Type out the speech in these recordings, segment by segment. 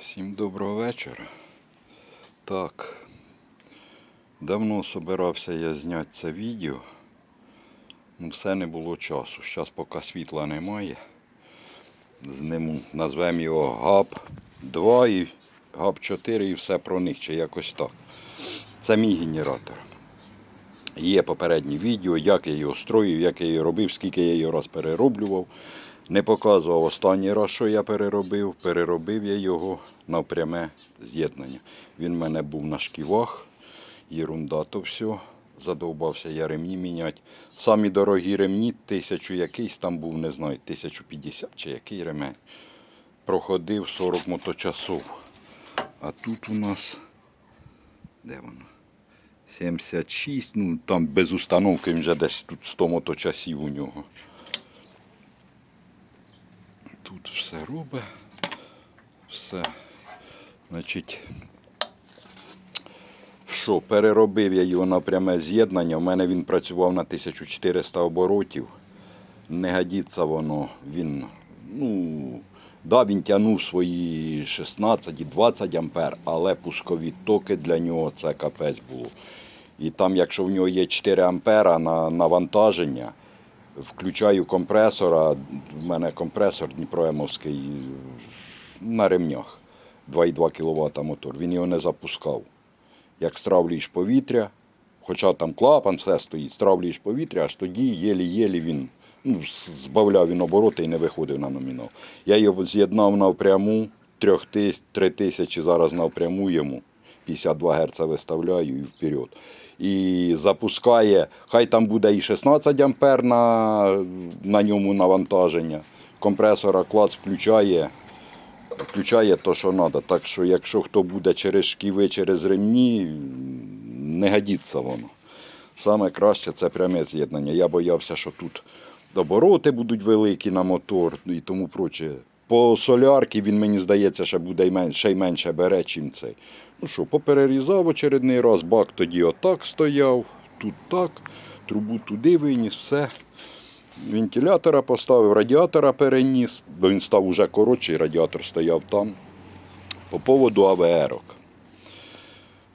Всім доброго вечора. Так, давно собирався я зняти це відео. Ну, все не було часу. Зараз поки світла немає. З ним назвемо його ГАП 2 і ГАП 4 і все про них, чи якось так. Це мій генератор. Є попереднє відео, як я його строїв, як я його робив, скільки я його раз перероблював. Не показував останній раз, що я переробив. Переробив я його на пряме з'єднання. Він в мене був на шківах, єрунда то все. Задовбався я ремні міняти. Самі дорогі ремні, тисячу якийсь там був, не знаю, 1050 чи який ремень. Проходив 40 моточасов. А тут у нас. Де воно? 76, ну там без установки він вже десь тут 100 моточасів у нього. Тут все робить. Все. Значить, що, переробив я його на пряме з'єднання. У мене він працював на 1400 оборотів. Не годиться воно. Він, ну, да, він тягнув свої 16 і 20 ампер, але пускові токи для нього це капець було. І там, якщо в нього є 4 ампера на навантаження, включаю компресора. У мене компресор Дніпроемовський на ремнях. 2,2 кВт мотор. Він його не запускав. Як стравлюєш повітря, хоча там клапан, все стоїть, стравлюєш повітря, аж тоді єлі-єлі він ну, збавляв він обороти і не виходив на номінал. Я його з'єднав навпряму, 3 тисячі зараз навпряму йому. 52 Гц виставляю і вперед. І запускає, хай там буде і 16 ампер на, на ньому навантаження. Компресора клац включає, включає то, що треба. Так що, якщо хто буде через шківи, через ремні, не годиться воно. Саме краще це пряме з'єднання. Я боявся, що тут обороти будуть великі на мотор і тому проче. По солярки він, мені здається, ще буде й мен- ще й менше бере, чим цей. Ну що, поперерізав очередний раз, бак тоді отак стояв, тут так, трубу туди виніс, все. Вентилятора поставив, радіатора переніс, бо він став уже коротший, радіатор стояв там. По поводу АВРок.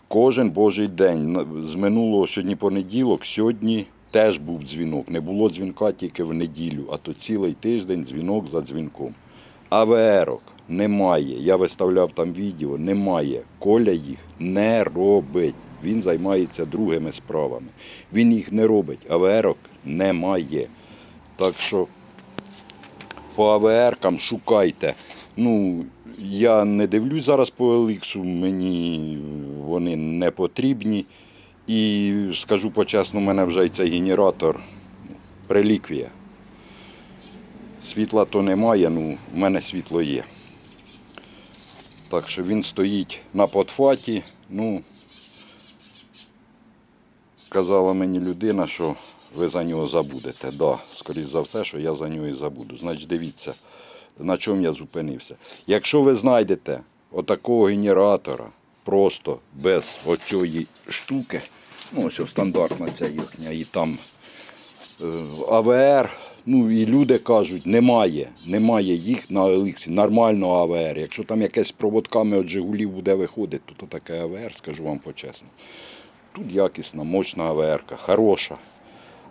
Кожен божий день з минулого сьогодні понеділок, сьогодні теж був дзвінок. Не було дзвінка тільки в неділю, а то цілий тиждень дзвінок за дзвінком. АВРок немає. Я виставляв там відео, немає. Коля їх не робить. Він займається другими справами. Він їх не робить. АВРок немає. Так що по АВРкам шукайте. Ну, я не дивлюсь зараз по Еліксу, мені вони не потрібні. І скажу по-чесному, у мене вже й цей генератор реліквія. Світла то немає, ну в мене світло є. Так що він стоїть на подфаті. Ну, казала мені людина, що ви за нього забудете. Да, скоріш за все, що я за нього і забуду. Значить, дивіться, на чому я зупинився. Якщо ви знайдете отакого генератора, просто без оцієї штуки, ну ось стандартна ця їхня, і там е, АВР. Ну і люди кажуть, немає, немає їх на Еліксі, нормального АВР. Якщо там якесь з проводками від Жигулів буде виходити, то, то таке АВР, скажу вам по-чесно. Тут якісна, мощна АВР, хороша.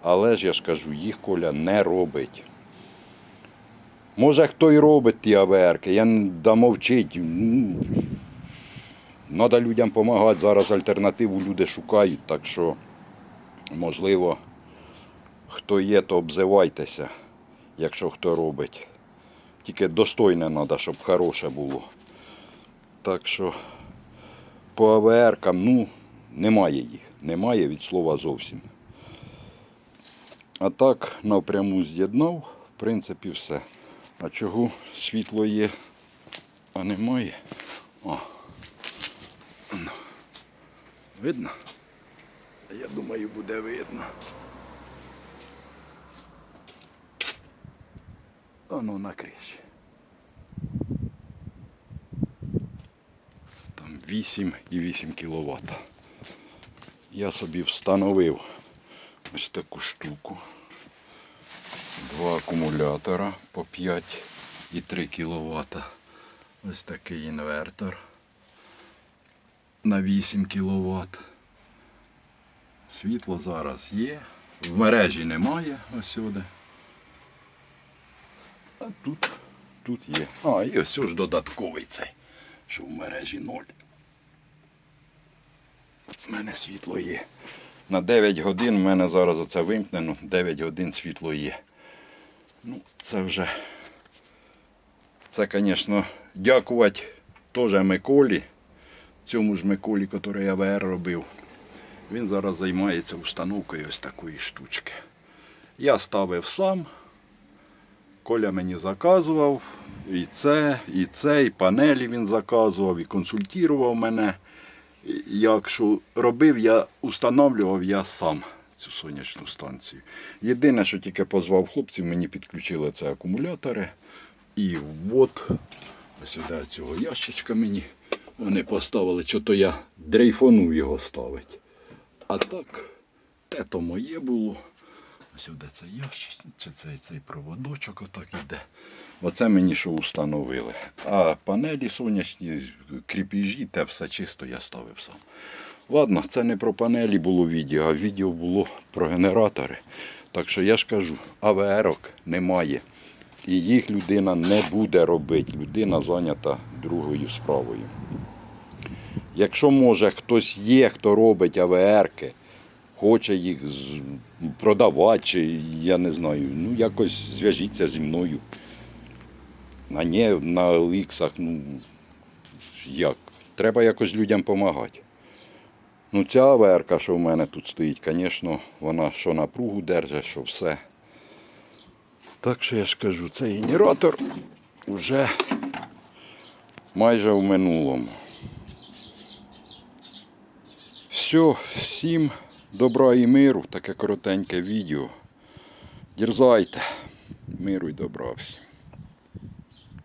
Але ж я ж кажу, їх Коля не робить. Може, хто і робить ті АВРки, я да мовчить. Треба людям допомагати. Зараз альтернативу люди шукають, так що, можливо, хто є, то обзивайтеся, якщо хто робить. Тільки достойне треба, щоб хороше було. Так що по АВРкам, ну, немає їх. Немає від слова зовсім. А так напряму з'єднав, в принципі, все. А чого світло є, а немає? О. Видно? Я думаю, буде видно. А ну накрись. Там 8 і 8 кВт. Я собі встановив ось таку штуку. Два акумулятора по 5 і 3 кВт. Ось такий інвертор на 8 кВт. Світло зараз є. В мережі немає ось сюди. А тут, тут є. А, і ось ж додатковий цей, що в мережі ноль. У мене світло є. На 9 годин в мене зараз оце вимкнено, 9 годин світло є. Ну, це вже. Це, звісно, дякувати теж Миколі, цьому ж Миколі, який АВР робив. Він зараз займається установкою ось такої штучки. Я ставив сам. Коля мені заказував. І це, і це, і панелі він заказував, і консультував мене. Якщо робив, я установлював я сам цю сонячну станцію. Єдине, що тільки позвав хлопців, мені підключили це акумулятори. І от сюди цього ящичка мені вони поставили, що то я дрейфонув його ставити. А так, те то моє було. Сюди цей ящик, чи цей, цей проводочок отак іде. Оце мені що установили. А панелі сонячні, кріпіжі, те все чисто я ставив сам. Ладно, це не про панелі було відео, а відео було про генератори. Так що я ж кажу, АВРок немає. І їх людина не буде робити. Людина зайнята другою справою. Якщо може хтось є, хто робить АВРки, хоче їх продавати, чи я не знаю, ну якось зв'яжіться зі мною. А не на ліксах, ну як? Треба якось людям допомагати. Ну, ця АВРка, що в мене тут стоїть, звісно, вона що напругу держить, що все. Так що я ж кажу, цей генератор вже майже в минулому. Все, всім добра і миру, таке коротеньке відео. Дерзайте. Миру і добра всім.